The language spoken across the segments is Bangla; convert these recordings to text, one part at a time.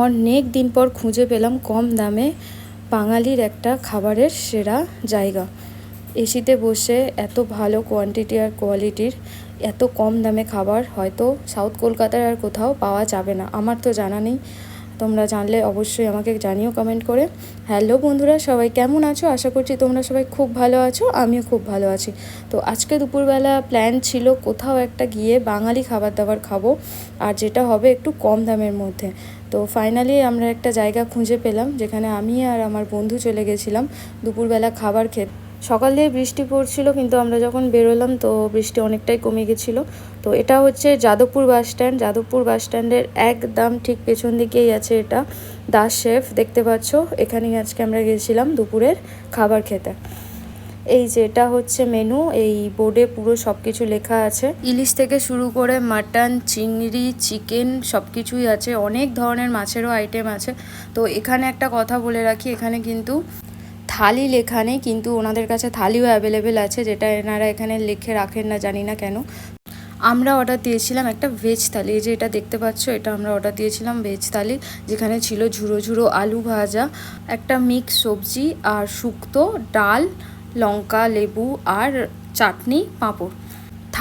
অনেক দিন পর খুঁজে পেলাম কম দামে বাঙালির একটা খাবারের সেরা জায়গা। এসিতে বসে এত ভালো কোয়ান্টিটি আর কোয়ালিটির এত কম দামে খাবার হয়তো সাউথ কলকাতার আর কোথাও পাওয়া যাবে না। আমার তো জানা নেই। তোমরা জানলে অবশ্যই আমাকে জানিও কমেন্ট করে। হ্যালো বন্ধুরা, সবাই কেমন আছো? আশা করছি তোমরা সবাই খুব ভালো আছো, আমিও খুব ভালো আছি। তো আজকে দুপুরবেলা প্ল্যান ছিল কোথাও একটা গিয়ে বাঙালি খাবার দাবার খাব, আর যেটা হবে একটু কম দামের মধ্যে। তো ফাইনালি আমরা একটা জায়গা খুঁজে পেলাম, যেখানে আমি আর আমার বন্ধু চলে গেছিলাম দুপুরবেলা খাবার খেতে। সকাল দিয়ে বৃষ্টি পড়ছিল, কিন্তু আমরা যখন বেরোলাম তো বৃষ্টি অনেকটাই কমে গেছিল। তো এটা হচ্ছে Jadavpur bus stand. Jadavpur bus স্ট্যান্ডের একদম ঠিক পেছন দিকেই আছে এটা দাস শেফ, দেখতে পাচ্ছ? এখানেই আজকে আমরা গেছিলাম দুপুরের খাবার খেতে। এই যে এটা হচ্ছে মেনু, এই বোর্ডে পুরো সব কিছু লেখা আছে। ইলিশ থেকে শুরু করে মাটন, চিংড়ি, চিকেন সব কিছুই আছে। অনেক ধরনের মাছেরও আইটেম আছে। তো এখানে একটা কথা বলে রাখি, এখানে কিন্তু থালি লেখা নেই কিন্তু ওনাদের কাছে থালিও অ্যাভেলেবেল আছে, যেটা এনারা এখানে লিখে রাখেন না, জানি না কেন। আমরা অর্ডার দিয়েছিলাম একটা ভেজ থালি যে এটা দেখতে পাচ্ছ, এটা আমরা অর্ডার দিয়েছিলাম ভেজ থালি, যেখানে ছিল ঝুরো ঝুরো আলু ভাজা, একটা মিক্স সবজি আর শুক্তো, ডাল, লঙ্কা, লেবু আর চাটনি, পাঁপড়।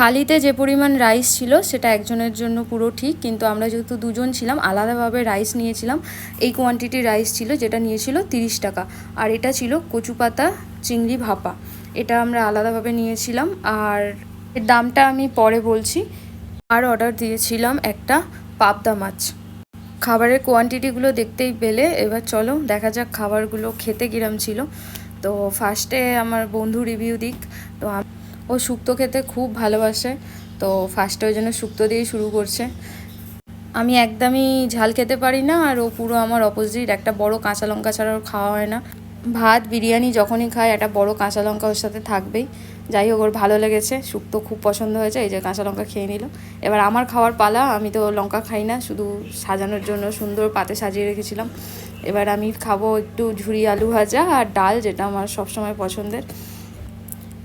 থালিতে যে পরিমাণ রাইস ছিল সেটা একজনের জন্য পুরো ঠিক, কিন্তু আমরা যেহেতু দুজন ছিলাম, আলাদাভাবে রাইস নিয়েছিলাম। এই কোয়ান্টিটির রাইস ছিল যেটা নিয়েছিল তিরিশ টাকা। আর এটা ছিল কচু পাতা, চিংড়ি ভাপা। এটা আমরা আলাদাভাবে নিয়েছিলাম। আর এর দামটা আমি পরে বলছি। আর অর্ডার দিয়েছিলাম একটা পাবদা মাছ। খাবারের কোয়ান্টিটিগুলো দেখতেই পেলে। এবার চলো, দেখা যাক খাবারগুলো খেতে কিরম ছিল। তো ফার্স্টে আমার বন্ধু রিভিউ দিক। তো ও শুক্তো খেতে খুব ভালোবাসে, তো ফার্স্টে ওই জন্য শুক্তো দিয়েই শুরু করছে। আমি একদমই ঝাল খেতে পারি না আর ও পুরো আমার অপোজিট একটা বড় কাঁচা লঙ্কা ছাড়া খাওয়া হয় না। ভাত, বিরিয়ানি যখনই খায়, একটা বড় কাঁচা লঙ্কা ওর সাথে থাকবেই। যাই হোক, ওর ভালো লেগেছে, শুক্তো খুব পছন্দ হয়েছে, এই যে কাঁচা লঙ্কা খেয়ে নিল। এবার আমার খাওয়ার পালা, আমি তো লঙ্কা খাই না, শুধু সাজানোর জন্য সুন্দর পাতে সাজিয়ে রেখেছিলাম। এবার আমি খাব একটু ঝুরি আলু ভাজা আর ডাল, যেটা আমার সবসময় পছন্দের।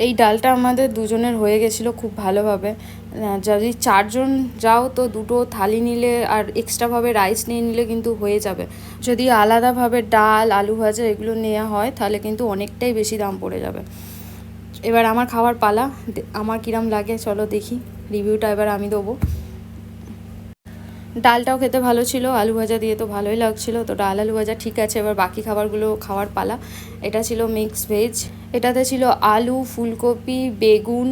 এই ডালটা আমাদের দুজনের হয়ে গেছিল খুব ভালোভাবে। যদি চারজন যাও তো দুটো থালি নিলে আর এক্সট্রাভাবে রাইস নিয়ে নিলে কিন্তু হয়ে যাবে। যদি আলাদাভাবে ডাল, আলু ভাজা এগুলো নেওয়া হয় তাহলে কিন্তু অনেকটাই বেশি দাম পড়ে যাবে। এবার আমার খাওয়ার পালা। আমার কিরাম লাগে, চলো দেখি। রিভিউটা এবার আমি দেবো। ডালটাও খেতে ভালো ছিল, আলু ভাজা দিয়ে তো ভালোই লাগছিল। তো ডাল আলু ভাজা ঠিক আছে, এবার বাকি খাবারগুলো খাওয়ার পালা। এটা ছিল মিক্স ভেজ এটাতে ছিল আলু, ফুলকপি, বেগুন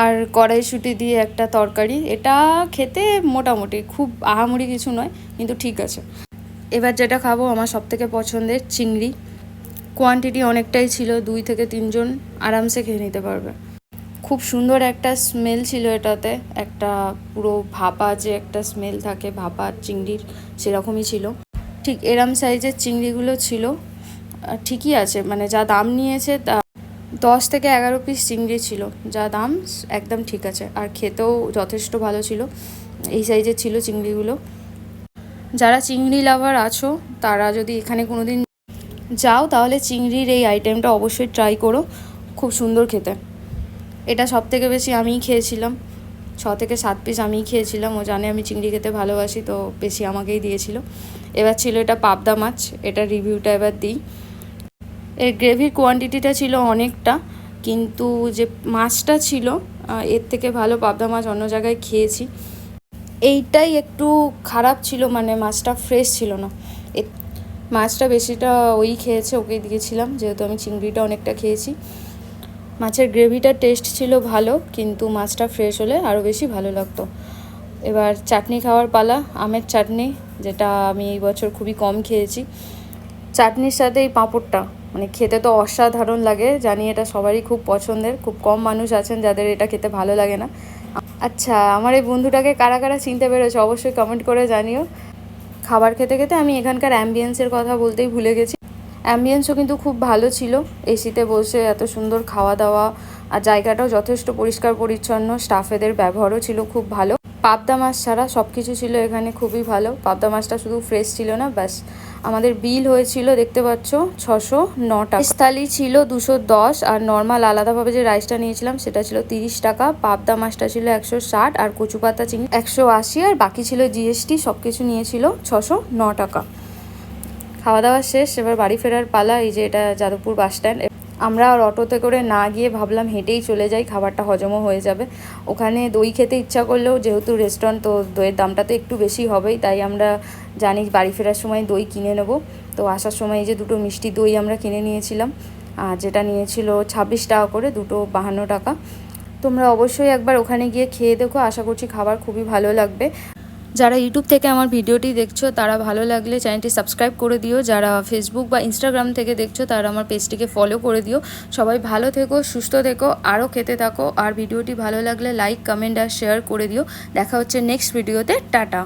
আর কড়াইশুঁটি দিয়ে একটা তরকারি। এটা খেতে মোটামুটি, খুব আহামরি কিছু নয়, কিন্তু ঠিক আছে। এবার যেটা খাব আমার সবথেকে পছন্দের চিংড়ি। কোয়ান্টিটি অনেকটাই ছিল, দুই থেকে তিনজন আরামসে খেয়ে নিতে পারবে। খুব সুন্দর একটা স্মেল ছিল এটাতে। একটা পুরো ভাপা যে একটা স্মেল থাকে, ভাপা চিংড়ির সেরকমই ছিল। ঠিক এরম সাইজের চিংড়িগুলো ছিল। ঠিকই আছে মানে যা দাম নিয়েছে তা দশ থেকে এগারো পিস চিংড়ি ছিল। যা দাম একদম ঠিক আছে। আর খেতেও যথেষ্ট ভালো ছিল। এই সাইজের ছিল চিংড়িগুলো। যারা চিংড়ি লাভার আছো, তারা যদি এখানে কোনো দিন যাও, তাহলে চিংড়ির এই আইটেমটা অবশ্যই ট্রাই করো। খুব সুন্দর খেতে। এটা সব থেকে বেশি আমিই খেয়েছিলাম। ছ থেকে সাত পিস আমিই খেয়েছিলাম। ও জানে আমি চিংড়ি খেতে ভালোবাসি, তো বেশি আমাকেই দিয়েছিল। এবার ছিল এটা পাবদা মাছ, এটা রিভিউটা এবার দিই। এর গ্রেভির কোয়ান্টিটিটা ছিল অনেকটা, কিন্তু যে মাছটা ছিল এর থেকে ভালো পাবদা মাছ অন্য জায়গায় খেয়েছি। এইটাই একটু খারাপ ছিল মানে মাছটা ফ্রেশ ছিল না। মাছটা বেশিটা ওই খেয়েছে, ওকেই দিয়েছিলাম, যেহেতু আমি চিংড়িটা অনেকটা খেয়েছি। মাছের গ্রেভিটার টেস্ট ছিল ভালো, কিন্তু মাছটা ফ্রেশ হলে আরও বেশি ভালো লাগতো। এবার চাটনি খাওয়ার পালা, আমের চাটনি, যেটা আমি এই বছর খুবই কম খেয়েছি। চাটনির সাথে এই পাঁপড়টা মানে খেতে তো অসাধারণ লাগে, জানি এটা সবারই খুব পছন্দের, খুব কম মানুষ আছেন যাদের এটা খেতে ভালো লাগে না। আচ্ছা আমার এই বন্ধুটাকে কারা কারা চিনতে পেরেছে অবশ্যই কমেন্ট করে জানিও। খাবার খেতে খেতে আমি এখানকার অ্যাম্বিয়েন্সের কথা বলতেই ভুলে গেছি। অ্যাম্বিয়েন্সও কিন্তু খুব ভালো ছিল। এসিতে বসে এত সুন্দর খাওয়া দাওয়া আর জায়গাটাও যথেষ্ট পরিষ্কার পরিচ্ছন্ন স্টাফেদের ব্যবহারও ছিল খুব ভালো। পাবদা মাছ ছাড়া সব কিছু ছিল এখানে খুবই ভালো। পাবদা মাছটা শুধু ফ্রেশ ছিল না, ব্যাস। আমাদের বিল হয়েছিল, দেখতে পাচ্ছ, ছশো ন টাকা থালি ছিল দুশো দশ, আর নর্মাল আলাদাভাবে যে রাইসটা নিয়েছিলাম, সেটা ছিল তিরিশ টাকা। পাবদা মাছটা ছিল একশো ষাট, আর কচু পাতা চিংড়ি একশো আশি, আর বাকি ছিল জিএসটি সব কিছু নিয়েছিল ছশো ন টাকা। খাওয়া দাওয়া শেষ, এবার বাড়ি ফেরার পালা এই যে এটা যাদবপুর বাস স্ট্যান্ড। আমরা আর অটোতে করে না গিয়ে ভাবলাম হেঁটেই চলে যাই, খাবারটা হজমও হয়ে যাবে। ওখানে দই খেতে ইচ্ছা করলেও যেহেতু রেস্টুরেন্ট তো দইয়ের দামটা তো একটু বেশি হবেই, তাই আমরা জানি বাড়ি ফেরার সময় দই কিনে নেব। তো আসার সময় এই যে দুটো মিষ্টি দই আমরা কিনে নিয়েছিলাম, আর যেটা নিয়েছিল ছাব্বিশ টাকা করে, দুটো বাহান্ন টাকা। তোমরা অবশ্যই একবার ওখানে গিয়ে খেয়ে দেখো, আশা করছি খাবার খুবই ভালো লাগবে। যারা ইউটিউব থেকে আমার ভিডিওটি দেখছ, তারা ভালো লাগলে চ্যানেলটি সাবস্ক্রাইব করে দিও। যারা ফেসবুক বা ইনস্টাগ্রাম থেকে দেখছ, তারা আমার পেজটিকে ফলো করে দিও। সবাই ভালো থেকো, সুস্থ থেকো, আরও খেতে থাকো। আর ভিডিওটি ভালো লাগলে লাইক কমেন্ট আর শেয়ার করে দিও। দেখা হচ্ছে নেক্সট ভিডিওতে টাটা।